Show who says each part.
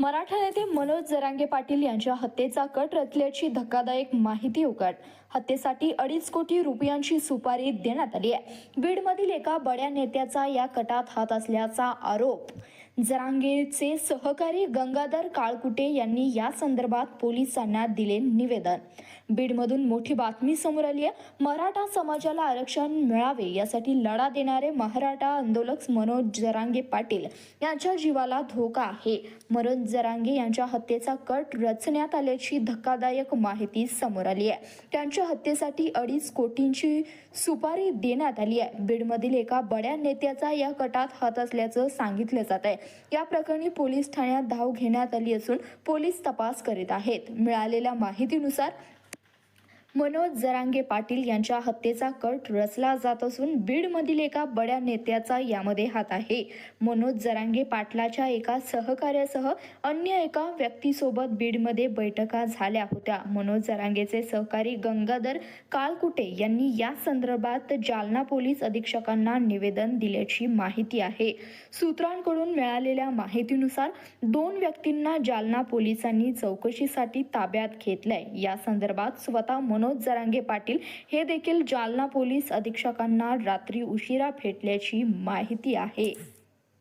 Speaker 1: मराठा नेते मनोज जरांगे पाटील यांच्या हत्येचा कट रचल्याची धक्कादायक माहिती उघड. हत्येसाठी अडीच कोटी रुपयांची सुपारी देण्यात आली आहे. बीडमधील एका बड्या नेत्याचा या कटात हात असल्याचा आरोप. जरांगेचे सहकारी गंगाधर काळकुटे यांनी या संदर्भात पोलिसांना दिले निवेदन. बीडमधून मोठी बातमी समोर आली आहे. मराठा समाजाला आरक्षण मिळावे यासाठी लढा देणारे मराठा आंदोलक मनोज जरांगे पाटील यांच्या जीवाला धोका आहे. मनोज जरांगे यांच्या हत्येचा कट रचण्यात आल्याची धक्कादायक माहिती समोर आली आहे. त्यांच्या हत्येसाठी अडीच कोटींची सुपारी देण्यात आली आहे. बीडमधील एका बड्या नेत्याचा या कटात हात असल्याचं सांगितलं जात आहे. या प्रकरणी पोलीस ठाण्यात धाव घेण्यात आली असून पोलीस तपास करीत आहेत. मिळालेल्या माहितीनुसार मनोज जरांगे पाटील यांच्या हत्येचा कट रचला जात असून बीडमधील एका बड्या नेत्याचा यामध्ये हात आहे. मनोज जरांगे पाटलाच्या एका सहकार्यासह अन्य एका व्यक्तीसोबत बीडमध्ये बैठका झाल्या होत्या. मनोज जरांगेचे सहकारी गंगाधर कालकुटे यांनी या संदर्भात जालना पोलीस अधीक्षकांना निवेदन दिल्याची माहिती आहे. सूत्रांकडून मिळालेल्या माहितीनुसार दोन व्यक्तींना जालना पोलिसांनी चौकशीसाठी ताब्यात घेतलंय. या संदर्भात स्वतः मनोज जरांगे पाटील हे देखील जालना पोलीस अधीक्षकांना रात्री उशिरा भेटल्याची माहिती आहे.